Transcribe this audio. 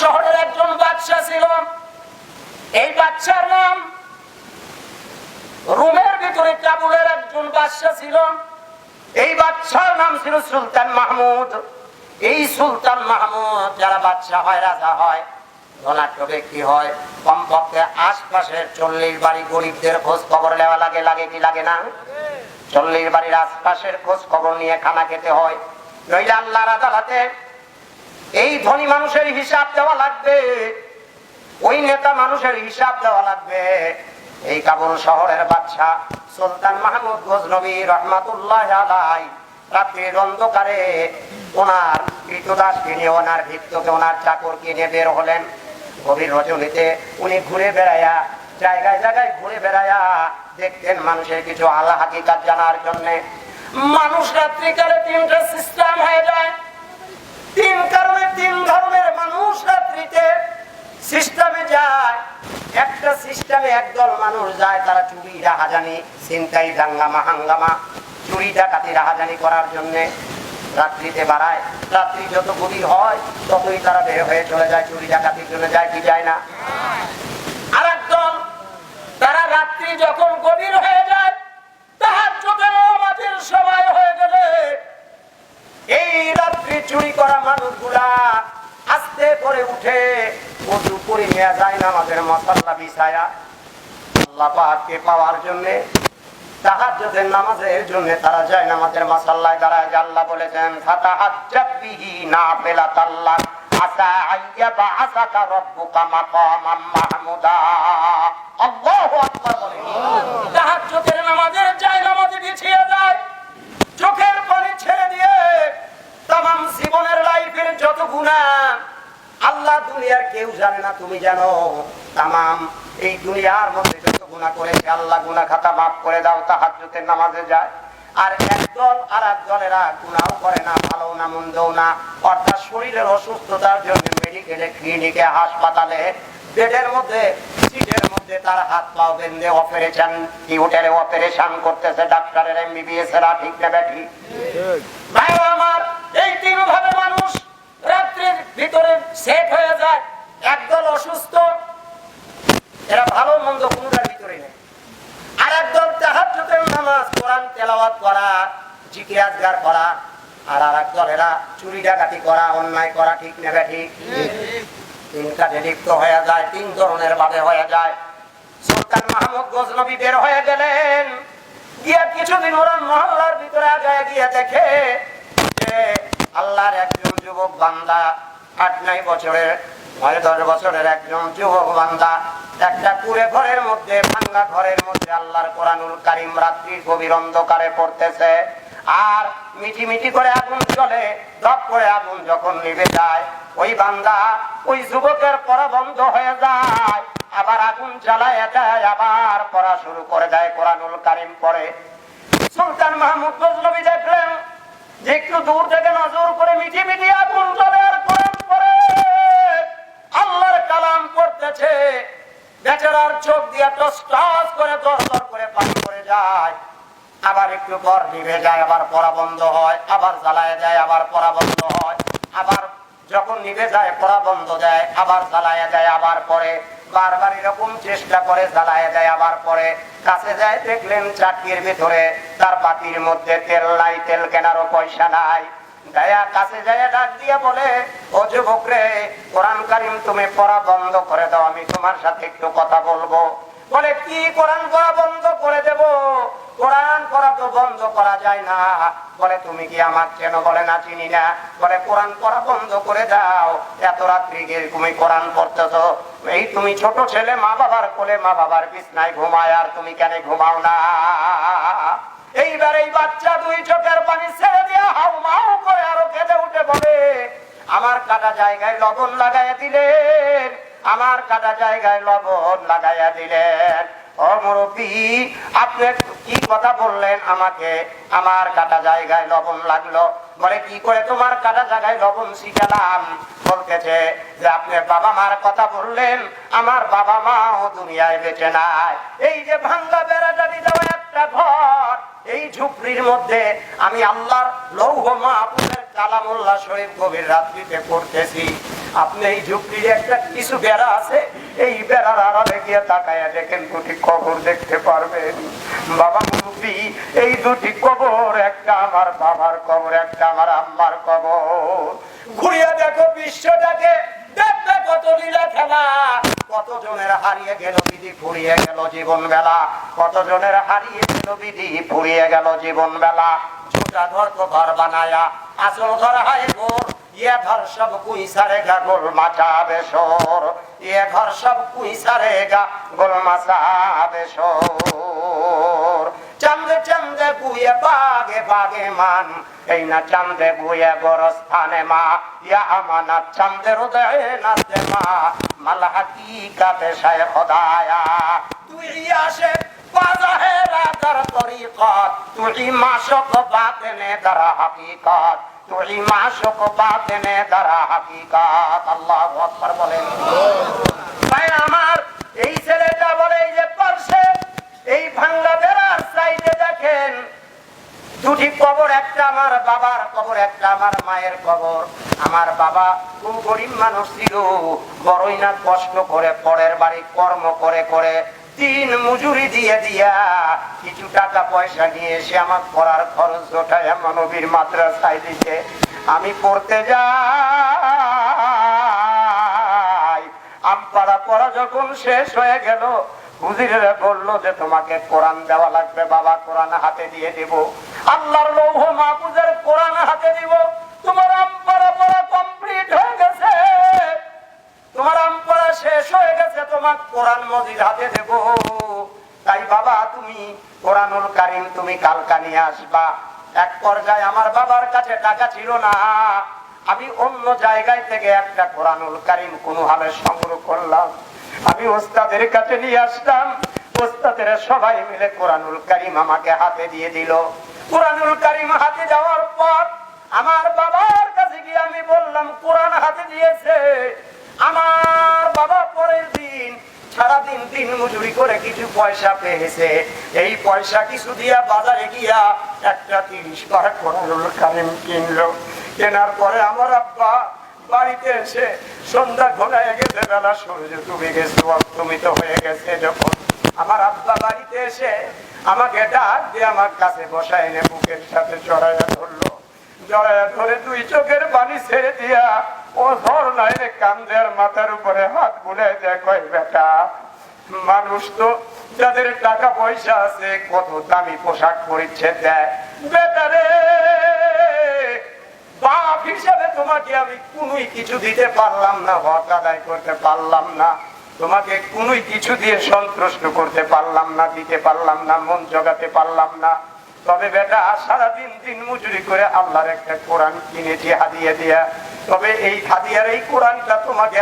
শহরের একজন বাদশাহ ছিল। এই বাচ্চার নাম রুমের ভিতরে কাবুলের একজন বাদশাহ ছিল। এই বাদশার নাম ছিল সুলতান মাহমুদ। এই সুলতান মাহমুদ যারা বাচ্চা হয়, রাজা হয় ধনাঢ্য ব্যক্তি হয়, কমপক্ষে আশপাশের চল্লিশ বাড়ি গরিবদের খোঁজ খবর নেওয়া লাগে লাগে কি লাগে না? চল্লিশ বাড়ির আশপাশের খোঁজ খবর নিয়ে খানা খেতে হয়। নইলে আল্লাহর আদালতে এই ধনী মানুষের হিসাব দেওয়া লাগবে। ওই নেতা মানুষের হিসাব দেওয়া লাগবে। এই কাবুল শহরের বাদশা সুলতান মাহমুদ গজনবী রহমাতুল্লাহ আলাই রাত্রির অন্ধকারে ওনার ওনার ভিত্তকে ওনার বের হলেন। গভীর রজনীতে উনি ঘুরে বেড়ায়া জায়গায় জায়গায় ঘুরে বেড়ায়া দেখতেন মানুষের কিছু আল্লাহ হাকিকাত জানার জন্য। মানুষ রাত্রিকালে তিনটা সিস্টেম হয়ে যায়। তিন কারণে তিন ধরনের মানুষ রাত্রিতে সিস্টেমে যায়। একটা সিস্টেমে একদল মানুষ যায়, তারা চুরি, রাহাজানি চিন্তাই দাঙ্গামা, হাঙ্গামা, চুরি, ডাকাতি, রাহাজানি করার জন্যে রাত্রিতে বাড়ায়। রাত্রি যত গভীর হয়, ততই তারা বের হয়ে চলে যায়, চুরি, ডাকাতির জন্য যায় কি যায় না। আর একদল তারা রাত্রি যখন গভীর হয়ে যায়, তাহার চোখে আমাদের সময় হয়ে গেলে। এই রাত্রি চুরি করা মানুষগুলা করে উঠে কচু করে নিয়ে যায় না আমাদের মশাল্লা বিছায়া পাওয়ার জন্যে নামাজের জন্য তারা যায় দাঁড়ায়। আল্লাহ বলেছেন চোখের পানি ছেড়ে দিয়ে তাম জীবনের লাইফের যত গুণা আল্লাহ দুনিয়ার কেউ জানে না, তুমি জানো। তাম এই দুনিয়ার মধ্যে যত গুণা করেছে, আল্লাহ গুণা খাতা মাফ করে দাও তা তাহাজ্জুদের নামাজে যায়। আর একদল আর একদলেরা গুণাও করে না, ভালো না, মন্দও না। অর্থাৎ শরীরের অসুস্থতার জন্য মেডিকেলে ক্লিনিকে হাসপাতালে, বেডের মধ্যে, সিটের মধ্যে তার হাত পাও বেঁধে অপারেশন কি হোটেলে অপারেশন করতেছে, ডাক্তারের এমবিবিএস এরা ঠিক না ব্যাঠি ভাই আমার, এই তিন ভাবে ভিতরে সেট হয়ে যায়, একদল অসুস্থ, এরা ভালো মন্দ কোনটার ভিতরে নেই। আর একদল নামাজ, কোরআন তেলাওয়াত করা জিকির করা, আর আর একদল এরা চুরি ডাকাতি করা, অন্যায় করা, ঠিক নেবে ঠিক? তিন লিপ্ত হয়ে যায়, তিন ধরনের ভাবে হয়ে যায়। সুলতান মাহমুদ গজনবী বের হয়ে গেলেন। গিয়া কিছুদিন ওরা মহল্লার ভিতরে গিয়ে দেখে আল্লাহর একজন যুবক বান্দা আট নয় বছরের দশ বছরের একজন যুবক একটা কুড়ে ঘরের মধ্যে, ভাঙ্গা ঘরের মধ্যে আল্লাহর কোরআনুল কারিম রাত্রি গভীর অন্ধকারে পড়তেছে। আর মিটি মিটি করে আগুন চলে করে আগুন যখন নিভে যায়, ওই বান্দা ওই যুবকের পড়া বন্ধ হয়ে যায়। আবার আগুন জ্বালায় দেয়, আবার পড়া শুরু করে দেয়, কোরআনুল কারিম পড়ে। সুলতান মাহমুদ দেখলেন যে একটু দূর থেকে নজর করে মিটি মিটি আগুন জ্বলে। আর কালাম পড়তেছে বেচারার চোখ দিয়ে টস টস করে দর দর করে পানি করে যায়। আবার একটু পর নিভে যায়, আবার পড়া বন্ধ হয়, আবার জ্বালায় দেয়, আবার পড়া বন্ধ হয়। আবার যখন নিভে যায়, পড়া বন্ধ দেয়, আবার জ্বালায় দেয়, আবার পরে বারবার এরকম চেষ্টা করে জ্বালায় দেয়, আবার পরে কাছে যায় দেখলেন চাকরির ভিতরে, তার বাতির মধ্যে তেল নাই, তেল কেনারও পয়সা নাই। বলে তুমি পড়া বন্ধ করে দাও কি আমার কেন বলে না চিনি না? বলে, কোরআন পড়া বন্ধ করে দাও, এত রাত্রি গিয়ে তুমি কোরআন পড়তেছ। এই তুমি ছোট ছেলে, মা বাবার কোলে মা বাবার বিছনায় ঘুমায়, আর তুমি কেন ঘুমাও না? এইবার এই বাচ্চা দুই চোখের পানি ছেড়ে দিয়ে হাউ মাউ করে আরও কেঁদে উঠে বলে আমার কাটা জায়গায় লবণ লাগাইয়া দিলেন, আমার কাটা জায়গায় লবণ লাগাইয়া দিলেন। কি কথা বললেন আমাকে? আমার কাটা জায়গায় লবণ লাগল। বলে, কি করে তোমার কাটা জায়গায় লবণ শিখালাম বলতেছে যে, আপনি বাবা মার কথা বললেন, আমার বাবা মাও দুনিয়ায় বেঁচে নাই। এই যে ভাঙ্গা বেড়াটারি দেওয়া একটা ঘর এই ঝুপড়ির মধ্যে আমি আল্লাহর লৌহ মাহবুবের কালামুল্লাহ শরীফ গভীর রাত্রিতে পড়তেছি। আপনি এই ঝুপড়ির একটা কিছু বেড়া আছে, এই বেড়ার আড়ালে গিয়ে তাকায়া দেখেন দুটি কবর দেখতে পারবেন। বাবা মুরব্বী, এই দুটি কবর, একটা আমার বাবার কবর, একটা আমার আম্মার কবর। ঘুরিয়া দেখো বিশ্বটাকে, দেখবে কত লীলা খেলা। কত জনের হারিয়ে গেল বিধি ফুরিয়ে গেল জীবন বেলা কতজনের হারিয়ে গেল বিধি ফুরিয়ে গেল জীবন বেলা ঘর বানায়া, আসল ঘর হায় গোর ইয়ে ঘর সব কুইসারে গা গোল মাচা বেসর। ইয়ে ঘর সব কুইসারে গা গোল মাচা বেসর। চান্দে চান্দে বুয়ে বাগে বাগে মান, এই না চান্দে বুয়ে গোরস্থানে মা, ইয়া আমানা চান্দের উদয় নাচে মা মাল হাকিকাতে শায় খোদায়া। তুই আসে আমার, এই ছেলেটা বলে এই যে পারছে, এই দেখেন দুটি কবর, একটা আমার বাবার কবর, একটা আমার মায়ের কবর। আমার বাবা খুব গরিব মানুষ ছিল, বড়ই না কষ্ট করে, পরের বাড়ি কর্ম করে করে দিন মজুরি দিয়ে দিয়া কিছু টাকা পয়সা নিয়ে এসে আমার পড়ার খরচ জোটায় মানবীর মাদ্রাসায় দিতে আমি পড়তে যাই আমপাড়া পড়া যখন শেষ হয়ে গেল, হুজিরেরা বলল যে তোমাকে কোরআন দেওয়া লাগবে, বাবা কোরআন হাতে দিয়ে দিব। আল্লাহর লৌহ মাহফুজের কোরআন হাতে দিব তোমার আমপাড়া পড়া কমপ্লিট হয়ে গেছে। তোমার আমপাড়া শেষ হয়ে গেছে, তোমার কোরআন মজিদ হাতে দেব। তাই বাবা, তুমি কোরআনুল কারিম তুমি কালকা নিয়ে আসবা। এক পর্যায়ে আমার বাবার কাছে টাকা ছিল না। আমি অন্য জায়গায় থেকে একটা কোরআনুল কারিম কোনো হালে সংগ্রহ করলাম। আমি ওস্তাদের কাছে নিয়ে আসলাম। ওস্তাদের সবাই মিলে কোরআনুল কারিম আমাকে হাতে দিয়ে দিল। কোরআনুল কারিম হাতে যাওয়ার পর আমার বাবার কাছে গিয়ে আমি বললাম, কোরআন হাতে দিয়েছে। আমার বাবা পরের দিন সারাদিন দিন মজুরি করে কিছু পয়সা পেয়েছে। এই পয়সা কিছু দিয়া বাজারে গিয়া একটা তিরিশ বার কোরআনুল কারিম কিনলো। কেনার পরে আমার আব্বা বাড়িতে এসে সন্ধ্যা ঘনায় গেছে, বেলা সূর্য ডুবে গেছে, অস্তমিত হয়ে গেছে যখন। আমার আব্বা বাড়িতে এসে আমাকে ডাক দিয়ে আমার কাছে বসায় এনে বুকের সাথে চড়াইয়া ধরলো। জড়াইয়া ধরে দুই চোখের পানি ছেড়ে দিয়া ও ধর রে কান্দের মাথার উপরে হাত বুলাই দেয়, কয়, বেটা, মানুষ তো যাদের টাকা পয়সা আছে, কত দামি পোশাক পরিচ্ছেদ দেয়। হিসাবে তোমাকে আমি কোনোই কিছু দিতে পারলাম না, হক আদায় করতে পারলাম না। তোমাকে কোন কিছু দিয়ে সন্তুষ্ট করতে পারলাম না, দিতে পারলাম না, মন জগাতে পারলাম না। তবে বেটা, সারাদিন দিন মজুরি করে আল্লাহর একটা কোরআন কিনেছি হাদিয়া দিয়া তবে এই হাদিয়ার এই কোরআনটা তোমাকে